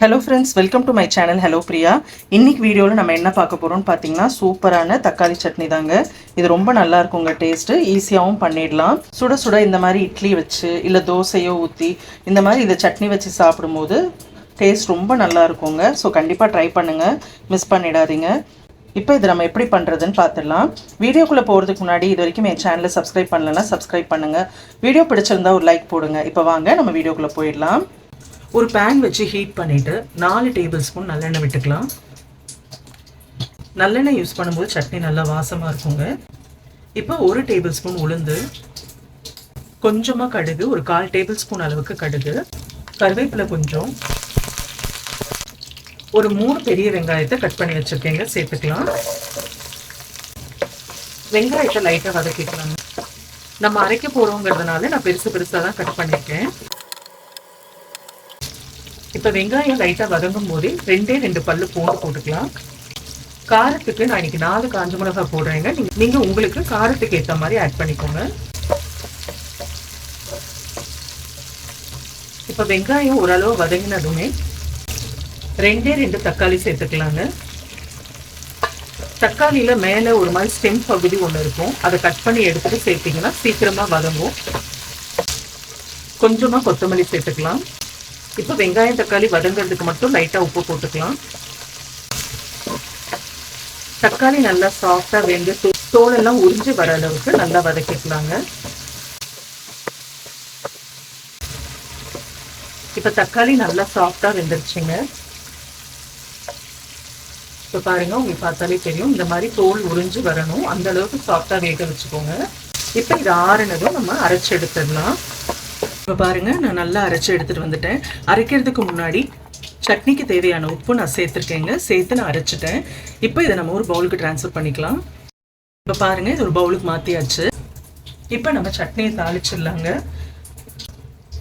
Hello friends welcome to my channel hello Priya இன்னைக்கு வீடியோவில் நம்ம என்ன பார்க்க போகிறோம்னு பார்த்தீங்கன்னா சூப்பரான தக்காளி சட்னி தாங்க. இது ரொம்ப நல்லா இருக்குங்க டேஸ்ட்டு ஈஸியாகவும் பண்ணிடலாம். சுட சுட இந்த மாதிரி இட்லி வச்சு இல்லை தோசையோ ஊற்றி இந்த மாதிரி இதை சட்னி வச்சு சாப்பிடும்போது டேஸ்ட் ரொம்ப நல்லா இருக்குங்க. ஸோ கண்டிப்பாக ட்ரை பண்ணுங்கள் மிஸ் பண்ணிடாதீங்க. இப்போ இது நம்ம எப்படி பண்ணுறதுன்னு பார்த்துடலாம். வீடியோக்குள்ளே போகிறதுக்கு முன்னாடி இது வரைக்கும் என் சேனலை சப்ஸ்கிரைப் பண்ணலன்னா சப்ஸ்கிரைப் பண்ணுங்கள் வீடியோ பிடிச்சிருந்தா ஒரு லைக் போடுங்க. இப்போ வாங்க நம்ம வீடியோக்குள்ளே போயிடலாம். ஒரு பேன் வச்சு ஹீட் பண்ணிவிட்டு நாலு டேபிள் ஸ்பூன் நல்லெண்ணெய் விட்டுக்கலாம். நல்லெண்ணெய் யூஸ் பண்ணும்போது சட்னி நல்லா வாசமாக இருக்குங்க. இப்போ ஒரு டேபிள் ஸ்பூன் உளுந்து கொஞ்சமாக கடுகு ஒரு கால் டேபிள் ஸ்பூன் அளவுக்கு கடுகு கருவேப்பிலை கொஞ்சம் ஒரு மூணு பெரிய வெங்காயத்தை கட் பண்ணி வச்சுருக்கேங்க சேர்த்துக்கலாம். வெங்காயத்தை லைட்டாக வதக்கிக்கலாம். நம்ம அரைக்க போகிறோங்கிறதுனால நான் பெருசு பெருசாக தான் கட் பண்ணியிருக்கேன் இப்போ வெங்காயம் லைட்டாக வதங்கும் போதே ரெண்டே ரெண்டு பல்லு பூண்டு போட்டுக்கலாம். காரத்துக்கு நான் இன்னைக்கு நாலு காஞ்ச மிளகாய் போடுறேங்க. நீங்கள் உங்களுக்கு காரத்துக்கு ஏற்ற மாதிரி ஆட் பண்ணிக்கோங்க. இப்போ வெங்காயம் ஓரளவு வதங்கினதுமே ரெண்டே ரெண்டு தக்காளி சேர்த்துக்கலாங்க. தக்காளியில் மேலே ஒரு மாதிரி ஸ்டெம் பகுதி ஒன்று இருக்கும். அதை கட் பண்ணி எடுத்துட்டு சேர்த்திங்கன்னா சீக்கிரமாக வதங்கும். கொஞ்சமாக கொத்தமல்லி சேர்த்துக்கலாம். இப்போ வெங்காயம் தக்காளி வதங்கிறதுக்கு மட்டும் லைட்டாக உப்பு போட்டுக்கலாம். தக்காளி நல்லா சாஃப்டாக வெந்து தோலெல்லாம் உறிஞ்சி வர அளவுக்கு நல்லா வதக்கிக்கலாங்க. இப்போ தக்காளி நல்லா சாஃப்டாக வெந்துருச்சுங்க. இப்போ பாருங்க உங்களுக்கு பார்த்தாலே தெரியும். இந்த மாதிரி தோல் உறிஞ்சு வரணும். அந்த அளவுக்கு சாஃப்டாக வேக வச்சுக்கோங்க. இப்போ இது ஆறுனதும் நம்ம அரைச்சி எடுத்துடலாம். இப்போ பாருங்க நான் நல்லா அரைச்சி எடுத்துட்டு வந்துட்டேன். அரைக்கிறதுக்கு முன்னாடி சட்னிக்கு தேவையான உப்பு நான் சேர்த்துருக்கேங்க. சேர்த்து நான் அரைச்சிட்டேன். இப்போ இதை நம்ம ஒரு பவுலுக்கு ட்ரான்ஸ்ஃபர் பண்ணிக்கலாம். இப்போ பாருங்க இது ஒரு பவுலுக்கு மாற்றியாச்சு இப்போ நம்ம சட்னியை தாளிச்சிடலாங்க.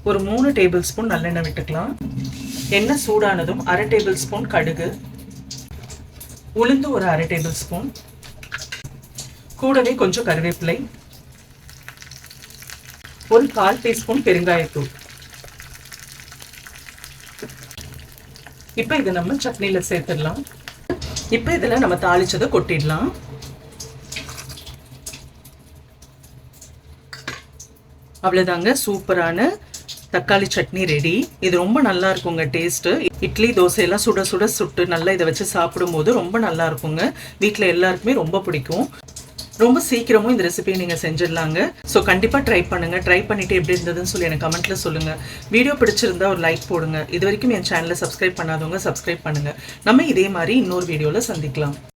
ஒரு மூணு டேபிள் ஸ்பூன் நல்லெண்ணெய் விட்டுக்கலாம். எண்ணெய் சூடானதும் அரை டேபிள் ஸ்பூன் கடுகு. உளுந்து ஒரு அரை டேபிள் ஸ்பூன். கூடவே கொஞ்சம் கருவேப்பிலை. ஒரு கால் டீஸ்பூன் பெருங்காயத்தூள் இப்போ இதை நம்ம சட்னியில் சேர்த்துடலாம். இப்போ இதில் நம்ம தாளிச்சதை கொட்டிடலாம். அவ்வளோதாங்க சூப்பரான தக்காளி சட்னி ரெடி. இது ரொம்ப நல்லா இருக்குங்க டேஸ்ட்டு. இட்லி தோசையெல்லாம் சுட சுட சுட்டு நல்லா இதை வச்சு சாப்பிடும்போது ரொம்ப நல்லா இருக்குங்க. வீட்டில் எல்லாருக்குமே ரொம்ப பிடிக்கும். ரொம்ப சீக்கிரமும் இந்த ரெசிபியை நீங்கள் செஞ்சிடலாங்க. ஸோ கண்டிப்பாக ட்ரை பண்ணுங்கள் ட்ரை பண்ணிவிட்டு எப்படி இருந்ததுன்னு சொல்லி எனக்கு கமெண்ட்டில் சொல்லுங்கள் வீடியோ பிடிச்சிருந்தா ஒரு லைக் போடுங்க. இது வரைக்கும் என் சேனலை சப்ஸ்கிரைப் பண்ணாதவங்க சப்ஸ்கிரைப் பண்ணுங்கள் நம்ம இதே மாதிரி இன்னொரு வீடியோவில் சந்திக்கலாம்.